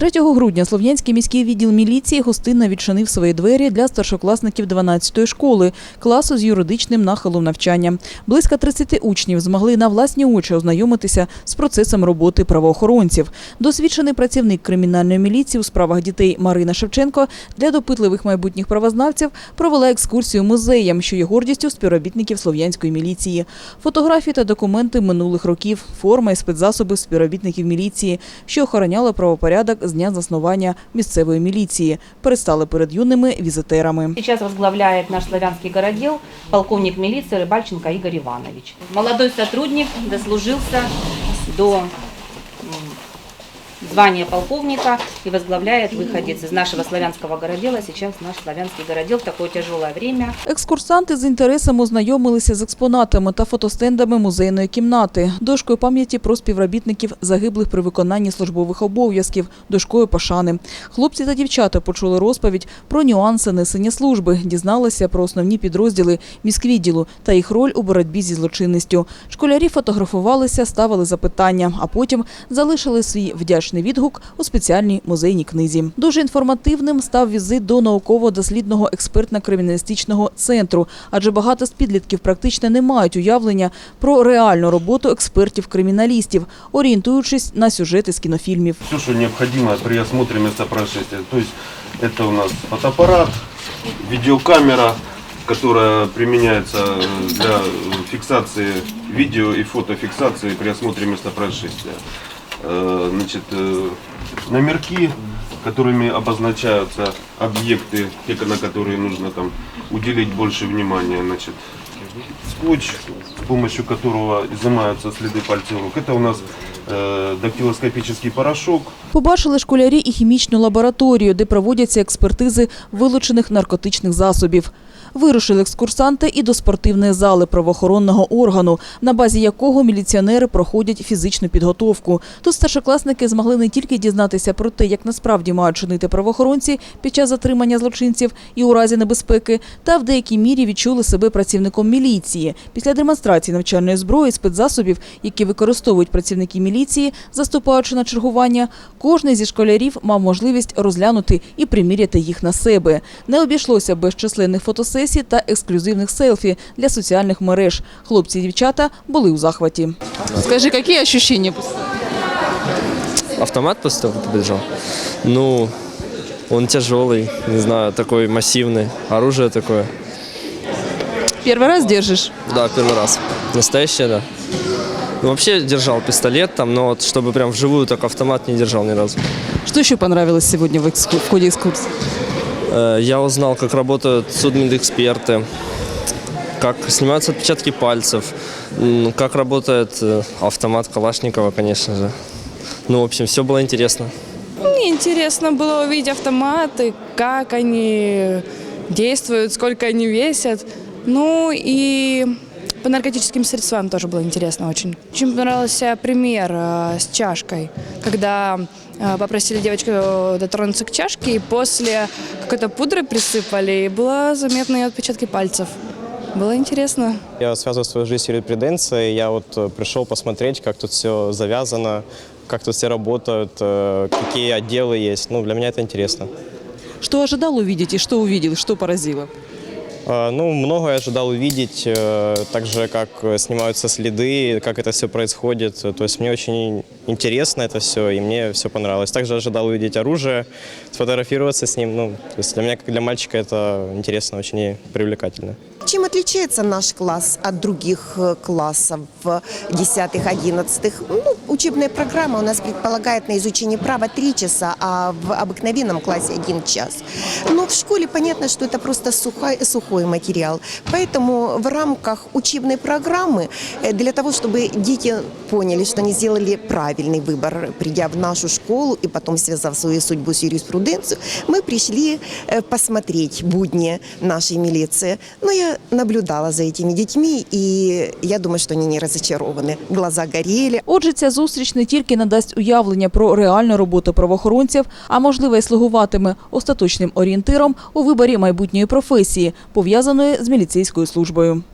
3 грудня Слов'янський міський відділ міліції гостинно відчинив свої двері для старшокласників 12-ї школи, класу з юридичним нахилом навчання. Близько 30 учнів змогли на власні очі ознайомитися з процесом роботи правоохоронців. Досвідчений працівник кримінальної міліції у справах дітей Марина Шевченко для допитливих майбутніх правознавців провела екскурсію музеєм, що є гордістю співробітників слов'янської міліції. Фотографії та документи минулих років, форма і спецзасоби співробітників міліції, що охороняли правопорядок з дня заснування місцевої міліції, перестали перед юними візитерами. Зараз розглавляє наш славянський городіл полковник міліції Рибальченко Ігор Іванович. Молодой сотрудник дослужився до звання полковника и возглавляет выходец из нашего славянского городела. Сейчас наш славянский городел в такое тяжелое время. Екскурсанти з інтересом ознайомилися з експонатами та фотостендами музейної кімнати, дошкою пам'яті про співробітників загиблих при виконанні службових обов'язків, дошкою пошани. Хлопці та дівчата почули розповідь про нюанси несення служби, дізналися про основні підрозділи міськвідділу та їх роль у боротьбі зі злочинністю. Школярі фотографувалися, ставили запитання, а потім залишили свій вдячний відгук у спеціальній музейній книзі. Дуже інформативним став візит до науково-дослідного експертно-криміналістичного центру, адже багато з підлітків практично не мають уявлення про реальну роботу експертів-криміналістів, орієнтуючись на сюжети з кінофільмів. все, что необходимо при осмотре места происшествия. То есть это у нас фотоаппарат, видеокамера, которая применяется э, для э, фиксации видео и фотофиксации при осмотре места происшествия. Э, Значит, э, номерки, которыми обозначаются объекты, те, на которые нужно там уделить больше внимания. Значит, скотч, с помощью которого изымаются следы пальцев рук. Это у нас э, дактилоскопический порошок, Побачили школярі і хімічну лабораторію, де проводяться експертизи вилучених наркотичних засобів. Вирушили екскурсанти і до спортивної зали правоохоронного органу, на базі якого міліціонери проходять фізичну підготовку. Тут старшокласники змогли не тільки дізнатися про те, як насправді мають чинити правоохоронці під час затримання злочинців і у разі небезпеки, та в деякій мірі відчули себе працівником міліції. Після демонстрації навчальної зброї, спецзасобів, які використовують працівники міліції, заступаючи на чергування, кожний зі школярів мав можливість розглянути і приміряти їх на себе. Не обійшлося без численних фотосесій та ексклюзивних селфі для соціальних мереж. Хлопці і дівчата були у захваті. Скажи, какие ощущения? автомат после того, как ты побежал. Ну, он тяжелый, не знаю, такой массивный. Оружие такое. Первый раз держишь? Да, первый раз. Настоящее, да. Ну, вообще держал пистолет там, но вот чтобы прям вживую так автомат не держал ни разу. Что еще понравилось сегодня в, экску- в ходе экскурсии? Э, Я узнал, как работают судмедэксперты, как снимаются отпечатки пальцев, как работает э, автомат Калашникова, конечно же. Ну, в общем, все было интересно. Мне интересно было увидеть автоматы, как они действуют, сколько они весят. Ну и по наркотическим средствам тоже было интересно очень. Очень понравился пример э, с чашкой, когда попросили девочку дотронуться к чашке, и после какой-то пудры присыпали, и было заметны ее отпечатки пальцев. Было интересно. Я связываю свою жизнь с юриспруденцией. Я вот э, пришел посмотреть, как тут все завязано, как тут все работают, э, какие отделы есть. Ну, для меня это интересно. Что ожидал увидеть и что увидел, что поразило? Э, Ну, многое ожидал увидеть, э, так же, как э, снимаются следы, как это все происходит. То есть мне очень интересно это все, и мне все понравилось. Также ожидал увидеть оружие, сфотографироваться с ним. Ну, то есть для меня, как для мальчика, это интересно, очень привлекательно. Чем отличается наш класс от других э, классов, 10-11? Ну, учебная программа у нас предполагает на изучение права 3 часа, а в обыкновенном классе 1 час. Но в школе понятно, что это просто сухой, сухой материал. Поэтому в рамках учебной программы, э, для того, чтобы дети поняли, что они сделали правильный выбор, придя в нашу школу и потом связав свою судьбу с юриспруденцией, мы пришли э, посмотреть будни нашей милиции. Но я наблюдала за этими детьми, и я думаю, что они не разочарованы. Глаза горели, Отже, ця зустріч не тільки надасть уявлення про реальну роботу правоохоронців, а можливо й слугуватиме остаточним орієнтиром у виборі майбутньої професії, пов'язаної з міліцейською службою.